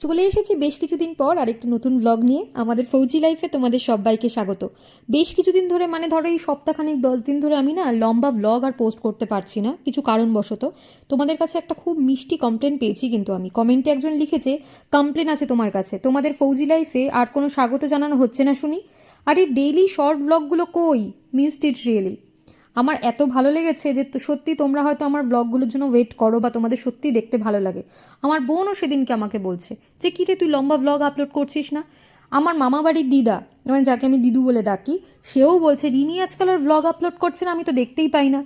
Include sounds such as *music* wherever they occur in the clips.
চলে এসেছি বেশ কিছুদিন পর আরেকটা নতুন ব্লগ নিয়ে। আমাদের ফৌজি লাইফে তোমাদের সবাইকে স্বাগত। বেশ কিছুদিন ধরে মানে ধরো এই সপ্তাহখানেক, দশ দিন ধরে আমি না লম্বা ব্লগ আর পোস্ট করতে পারছি না, কিছু কারণবশত। তোমাদের কাছে একটা খুব মিষ্টি কমপ্লেন পেয়েছি কিন্তু আমি। কমেন্টে একজন লিখেছে কমপ্লেন আছে তোমার কাছে। তোমাদের ফৌজি লাইফে আর কোনো স্বাগত জানানো হচ্ছে না শুনি? আর এই ডেইলি শর্ট ব্লগগুলো কই? মিসড ইট রিয়েলি আমার এত ভালো লেগেছে যে সত্যি তোমরা হয়তো আমার ব্লগগুলোর জন্য ওয়েট করো বা তোমাদের সত্যি দেখতে ভালো লাগে। আমার বোনও সেদিনকে আমাকে বলছে যে, কী রে, তুই লম্বা ব্লগ আপলোড করছিস না? আমার মামা বাড়ির দিদা মানে যাকে আমি দিদু বলে ডাকি, সেও বলছে রিনি আজকাল আর ব্লগ আপলোড করছে না, আমি তো দেখতেই পাই না।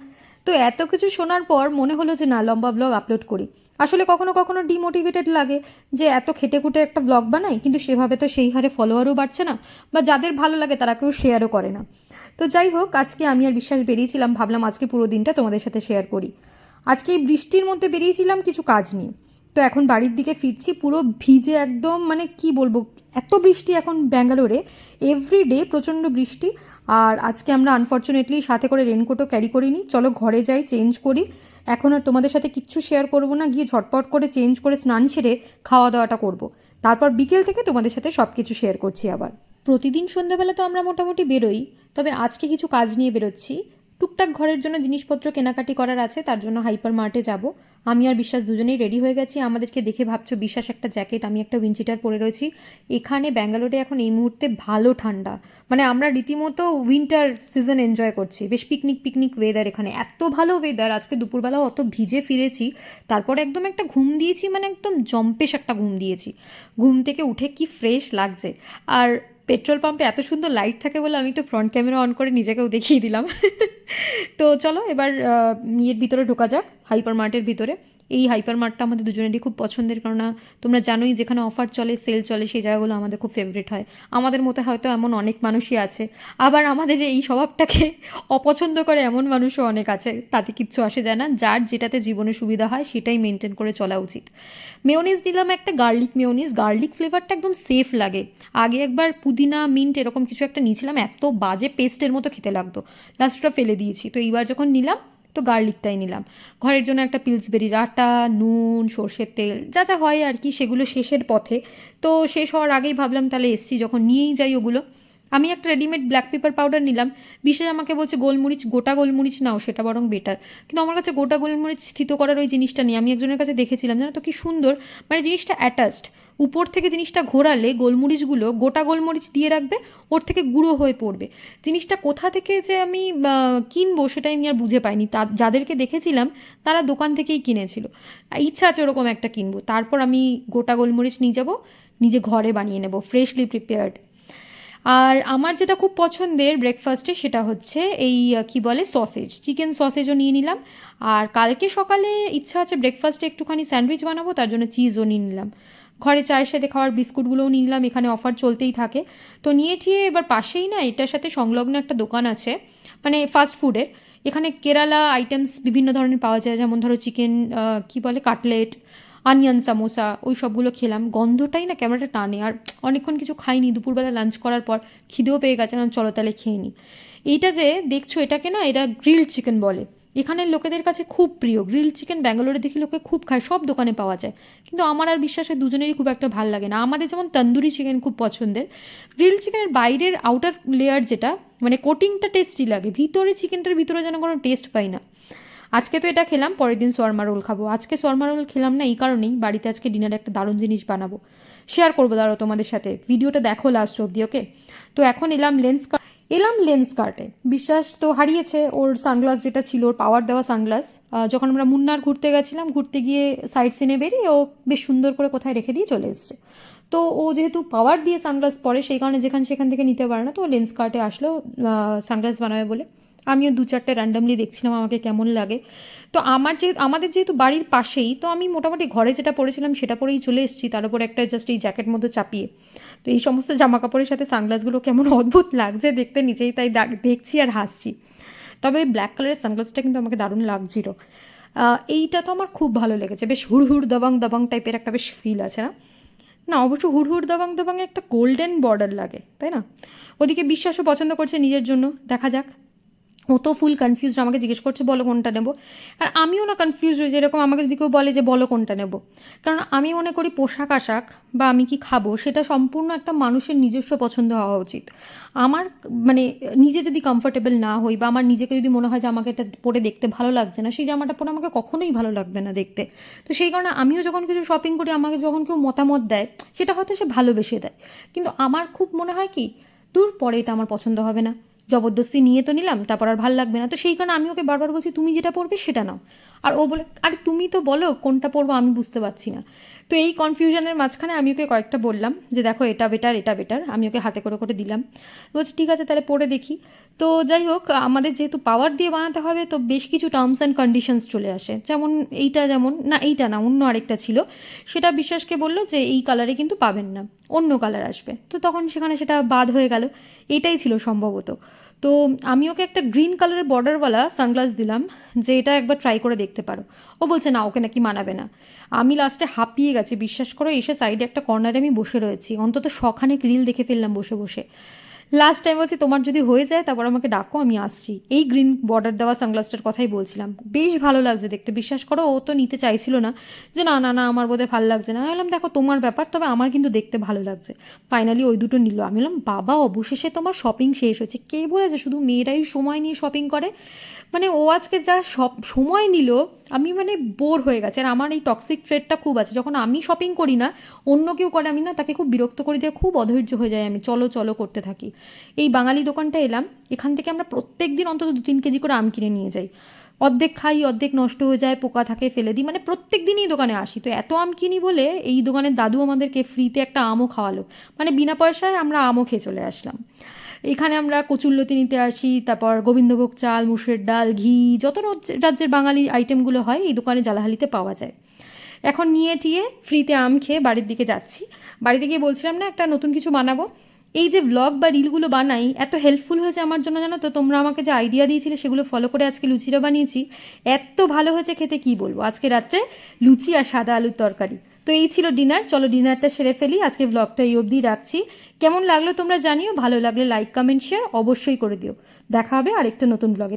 তো এত কিছু শোনার পর মনে হলো যে, না, লম্বা ব্লগ আপলোড করি। আসলে কখনো কখনো ডিমোটিভেটেড লাগে যে, এত খেটে খুঁটে একটা ব্লগ বানাই, কিন্তু সেভাবে তো সেই হারে ফলোয়ারও বাড়ছে না বা যাদের ভালো লাগে তারা কেউ শেয়ারও করে না। তো যাই হোক, আজকে আমি আর বিশ্বাস বেরিয়েছিলাম, ভাবলাম আজকে পুরো দিনটা তোমাদের সাথে শেয়ার করি। আজকে এই বৃষ্টির মধ্যে বেরিয়েছিলাম কিছু কাজ নিয়ে। তো এখন বাড়ির দিকে ফিরছি, পুরো ভিজে একদম মানে কি বলব, এত বৃষ্টি এখন ব্যাঙ্গালোরে এভরি ডে প্রচণ্ড বৃষ্টি। আর আজকে আমরা আনফর্চুনেটলি সাথে করে রেনকোটও ক্যারি করিনি। চলো ঘরে যাই চেঞ্জ করি। এখন আর তোমাদের সাথে কিচ্ছু শেয়ার করব না, গিয়ে ঝটপট করে চেঞ্জ করে স্নান সেরে খাওয়া দাওয়াটা করব। তারপর বিকেল থেকে তোমাদের সাথে সব কিছু শেয়ার করছি আবার। প্রতিদিন সন্ধ্যাবেলা তো আমরা মোটামুটি বেরোই, তবে আজকে কিছু কাজ নিয়ে বেরোচ্ছি। টুকটাক ঘরের জন্য জিনিসপত্র কেনাকাটি করার আছে, তার জন্য হাইপার মার্টে যাব। আমি আর বিশ্বাস দুজনেই রেডি হয়ে গেছি, আমাদেরকে দেখে ভাবছ বিশ্বাস একটা জ্যাকেট, আমি একটা উইনচিটার পরে রয়েছি। এখানে ব্যাঙ্গালোরে এখন এই মুহূর্তে ভালো ঠান্ডা মানে আমরা রীতিমতো উইন্টার সিজন এনজয় করছি। বেশ পিকনিক পিকনিক ওয়েদার এখানে, এত ভালো ওয়েদার আজকে দুপুরবেলা অত ভিজে ফিরেছি, তারপর একদম একটা ঘুম দিয়েছি মানে একদম জম্পেশ একটা ঘুম দিয়েছি। ঘুম থেকে উঠে কি ফ্রেশ লাগছে। আর পেট্রোল পাম্পে এত সুন্দর লাইট থাকে বলে আমি একটু ফ্রন্ট ক্যামেরা অন করে নিজেকেও দেখিয়ে দিলাম। *laughs* তো চলো এবার ইয়ের ভিতরে ঢোকা যাক হাইপার মার্টের ভিতরে। এই হাইপার মার্টটা আমাদের দুজনেরই খুব পছন্দের। কারণ তোমরা জানোই যেখানে অফার চলে সেল চলে, সেই জায়গাগুলো আমাদের খুব ফেভারিট হয়। আমাদের মতো হয়তো এমন অনেক মানুষই আছে। আবার আমাদের এই স্বভাবটাকে অপছন্দ করে এমন মানুষও অনেক আছে, তাতে কিচ্ছু আসে যায় না। যার যেটাতে জীবনে সুবিধা হয়, সেটাই মেনটেন করে চলা উচিত। মেয়োনিজ নিলাম একটা গার্লিক মেয়োনিজ গার্লিক ফ্লেভারটা একদম সেফ লাগে। আগে একবার পুদিনা মিন্ট এরকম কিছু একটা নিয়েছিলাম, এত বাজে পেস্টের মতো খেতে লাগতো। লাস্টটা ফেলে দিয়েছি। তো এইবার যখন নিলাম তো গার্লিকটাই নিলাম। ঘরের জন্য একটা পিলসবেরির আটা, নুন, সর্ষের তেল, যা যা হয় আর কি, সেগুলো শেষের পথে। তো শেষ হওয়ার আগেই ভাবলাম তাহলে এসছি, যখন নিয়েই যাই ওগুলো। আমি একটা রেডিমেড ব্ল্যাক পেপার পাউডার নিলাম। বিশেষ আমাকে বলছে, গোলমরিচ, গোটা গোলমরিচ নাও, সেটা বরং বেটার কিন্তু আমার কাছে গোটা গোলমরিচ স্থিত করার ওই জিনিসটা নেই। আমি একজনের কাছে দেখেছিলাম, জানো তো কি সুন্দর? মানে জিনিসটা অ্যাটাচড উপর থেকে জিনিসটা ঘোরালে গোলমরিচগুলো গোটা গোলমরিচ দিয়ে রাখবে, ওর থেকে গুঁড়ো হয়ে পড়বে। জিনিসটা কোথা থেকে যে আমি কিনবো সেটাই আমি আর বুঝে পাইনি। তা, যাদেরকে দেখেছিলাম তারা দোকান থেকেই কিনেছিল। ইচ্ছা আছে ওরকম একটা কিনবো। তারপর আমি গোটা গোলমরিচ নিয়ে যাব, নিজে ঘরে বানিয়ে নেব ফ্রেশলি প্রিপেয়ার্ড আর আমার যেটা খুব পছন্দের ব্রেকফাস্টে সেটা হচ্ছে এই কি বলে সসেজ চিকেন সসেজও নিয়ে নিলাম। আর কালকে সকালে ইচ্ছা আছে ব্রেকফাস্টে একটুখানি স্যান্ডউইচ বানাবো, তার জন্য চিজও নিয়ে নিলাম। ঘরে চায়ের সাথে খাওয়ার বিস্কুটগুলোও নিলাম, এখানে অফার চলতেই থাকে। তো নিয়ে ঠিয়ে এবার পাশেই না, এটার সাথে সংলগ্ন একটা দোকান আছে মানে ফাস্ট ফুডের এখানে কেরালা আইটেমস বিভিন্ন ধরনের পাওয়া যায়, যেমন ধরো চিকেন কি বলে কাটলেট আনিয়ন সামোসা ওই সবগুলো খেলাম। গন্ধটাই না ক্যামেরাটা টানে, আর অনেকক্ষণ কিছু খাইনি, দুপুরবেলা লাঞ্চ করার পর খিদেও পেয়ে গেছে, না চলো তাহলে খেয়ে নিই এইটা যে দেখছ, এটাকে না এটা গ্রিলড চিকেন বলে। এখানের লোকেদের কাছে খুব প্রিয়। গ্রিল চিকেন ব্যাঙ্গালোরে দেখি লোকে খুব খায়, সব দোকানে পাওয়া যায়। কিন্তু আমার আর বিশ্বাসে দুজনেরই খুব একটা ভালো লাগে না। আমাদের যেমন তন্দুরি চিকেন খুব পছন্দের। গ্রিল চিকেনের বাইরের আউটার লেয়ার যেটা মানে কোটিংটা টেস্টি লাগে। ভিতরে চিকেনটার ভিতরে যেন কোনো টেস্ট পাই না। আজকে তো এটা খেলাম, পরের দিন সোয়ারমা রোল খাব। আজকে সোয়ারমা রোল খেলাম না এই কারণেই, বাড়িতে আজকে ডিনারে একটা দারুণ জিনিস বানাবো। শেয়ার করব দাঁড়ো তোমাদের সাথে। ভিডিওটা দেখো লাস্ট অব্দি ওকে তো এখন এলাম লেন্স এলাম লেন্স কার্টে বিশ্বাস তো হারিয়েছে ওর সানগ্লাস যেটা ছিল, ওর পাওয়ার দেওয়া সানগ্লাস যখন আমরা মুন্নার ঘুরতে গেছিলাম, ঘুরতে গিয়ে সাইড সিনে বেরিয়ে ও বেশ সুন্দর করে কোথায় রেখে দিয়ে চলে এসছে। তো ও যেহেতু পাওয়ার দিয়ে সানগ্লাস পরে, সেই কারণে যেখানে সেখান থেকে নিতে পারে না, তো লেন্স কার্টে আসলো সানগ্লাস বানাবে বলে। আমিও দু চারটে র্যান্ডামলি দেখছিলাম, আমাকে কেমন লাগে। তো আমার যে আমাদের যেহেতু বাড়ির পাশেই, তো আমি মোটামুটি ঘরে যেটা পরেছিলাম সেটা পরেই চলে এসেছি, তার উপর একটা জাস্ট এই জ্যাকেট মধ্যে চাপিয়ে। তো এই সমস্ত জামা কাপড়ের সাথে সানগ্লাসগুলো কেমন *laughs* অদ্ভুত লাগছে দেখতে, নিজেই তাই দেখছি আর হাসছি। তবে ব্ল্যাক কালারের সানগ্লাসটা কিন্তু আমাকে দারুণ লাগছিল। এইটা তো আমার খুব ভালো লেগেছে, বেশ হুড় হুড় দাবাং দাবাং টাইপের একটা বেশ ফিল আছে, না? না, অবশ্য হুড় হুড় দাবাং দাবাং একটা গোল্ডেন বর্ডার লাগে, তাই না? ওদিকে বিশ্বাসও পছন্দ করছে নিজের জন্য, দেখা যাক। ও তো ফুল কনফিউজ আমাকে জিজ্ঞেস করছে, বলো কোনটা নেব? আর আমিও না কনফিউজ হয়ে যেরকম আমাকে যদি কেউ বলে যে, বলো কোনটা নেব? কারণ আমি মনে করি পোশাক আশাক বা আমি কি খাব, সেটা সম্পূর্ণ একটা মানুষের নিজস্ব পছন্দ হওয়া উচিত। আমার মানে নিজে যদি কমফোর্টেবল না হই বা আমার নিজেকে যদি মনে হয় যে, আমাকে এটা পরে দেখতে ভালো লাগছে না, সেই জামাটা পরে আমাকে কখনোই ভালো লাগবে না দেখতে। তো সেই কারণে আমিও যখন কিছু শপিং করি, আমাকে যখন কেউ মতামত দেয়, সেটা হয়তো সে ভালোবেসে দেয়। কিন্তু আমার খুব মনে হয় কি, দূর পরে এটা আমার পছন্দ হবে না। জবরদস্তি নিয়ে তো নিলাম, তারপর আর ভালো লাগবে না। তো সেই কারণে আমি ওকে বারবার বলছি, তুমি যেটা পড়বে সেটা নাও। আর ও বলে, আরে তুমি তো বলো কোনটা পরবো আমি বুঝতে পারছি না। তো এই কনফিউশনের মাঝখানে আমি ওকে কয়েকটা বললাম যে, দেখো, এটা বেটার এটা বেটার আমি ওকে হাতে করে করে দিলাম। বলছি, ঠিক আছে, তাহলে পরে দেখি। তো যাই হোক, আমাদের যেহেতু পাওয়ার দিয়ে বানাতে হবে, তো বেশ কিছু টার্মস অ্যান্ড কন্ডিশনস চলে আসে। যেমন এইটা যেমন, না, এইটা না, অন্য আরেকটা ছিল। সেটা বিশ্বাসকে বলল যে, এই কালারে কিন্তু পাবেন না, অন্য কালার আসবে। তো তখন সেখানে সেটা বাদ হয়ে গেল। এটাই ছিল সম্ভবত। তো আমি ওকে একটা গ্রিন কালারের বর্ডারওয়ালা সানগ্লাস দিলাম, যে এটা একবার ট্রাই করে দেখতে পারো। ও বলছে, না, ওকে নাকি মানাবে না। আমি লাস্টে হাঁপিয়ে গেছি, বিশ্বাস করো, এসে সাইডে একটা কর্নারে আমি বসে রয়েছি। অন্তত শখানেক রিল দেখে ফেললাম বসে বসে। লাস্ট টাইম বলছি, তোমার যদি হয়ে যায়, তারপর আমাকে ডাকো, আমি আসছি। এই গ্রিন বর্ডার দেওয়া সানগ্লাসটার কথাই বলছিলাম। বেশ ভালো লাগছে দেখতে, বিশ্বাস করো, ও তো নিতে চাইছিল না। যে না না না, আমার বোধহয় ভালো লাগছে না। আমি বললাম, দেখো, তোমার ব্যাপার, তবে আমার কিন্তু দেখতে ভালো লাগছে। ফাইনালি ওই দুটো নিল। আমি বললাম, বাবা, অবশেষে তোমার শপিং শেষ হয়েছে। কে বলেছে? শুধু মেয়েরাই সময় নিয়ে শপিং করে? মানে ও আজকে যা সব সময় নিল, আমি মানে বোর হয়ে গেছে। আর আমার এই টক্সিক ট্রেডটা খুব আছে। যখন আমি শপিং করি না, অন্য কেউ করে, আমি না তাকে খুব বিরক্ত করি দিয়ে খুব অধৈর্য হয়ে যায় আমি। চলো চলো, করতে থাকি। এই বাঙালি দোকানটা এলাম, এখান থেকে আমরা প্রত্যেক দিন অন্তত দু তিন কেজি করে আম কিনে নিয়ে যাই। অর্ধেক খাই, অর্ধেক নষ্ট হয়ে যায়, পোকা থাকে, ফেলে দিই মানে প্রত্যেক দিনই দোকানে আসি। তো এত আম কিনি বলে এই দোকানের দাদু আমাদেরকে ফ্রিতে একটা আমও খাওয়ালো। মানে বিনা পয়সায় আমরা আমও খেয়ে চলে আসলাম। এখানে আমরা কচুল্লতি নিতে আসি, তারপর গোবিন্দভোগ চাল মুসুরের ডাল, ঘি, যত রাজ্য- রাজ্যের বাঙালি আইটেমগুলো হয় এই দোকানে জালাহালিতে পাওয়া যায়। এখন নিয়ে টিয়ে ফ্রিতে আম খেয়ে বাড়ির দিকে যাচ্ছি। বাড়িতে গিয়ে বলছিলাম, না, একটা নতুন কিছু বানাবো। এই যে ব্লগ বা রিলগুলো বানাই, এত হেল্পফুল হয়েছে আমার জন্য জানো তো? তোমরা আমাকে যে আইডিয়া দিয়েছিলে সেগুলো ফলো করে আজকে লুচিটা বানিয়েছি। এত ভালো হয়েছে খেতে, কি বলব? আজকে রাত্রে লুচি আর সাদা আলুর তরকারি। তো এই ছিল ডিনার চলো ডিনারটা সেরে ফেলি। আজকে ব্লগটা এই অবধি রাখছি। কেমন লাগল তোমরা জানিও? ভালো লাগলে লাইক কমেন্ট শেয়ার অবশ্যই করে দিও। দেখা হবে আরেকটা নতুন ব্লগে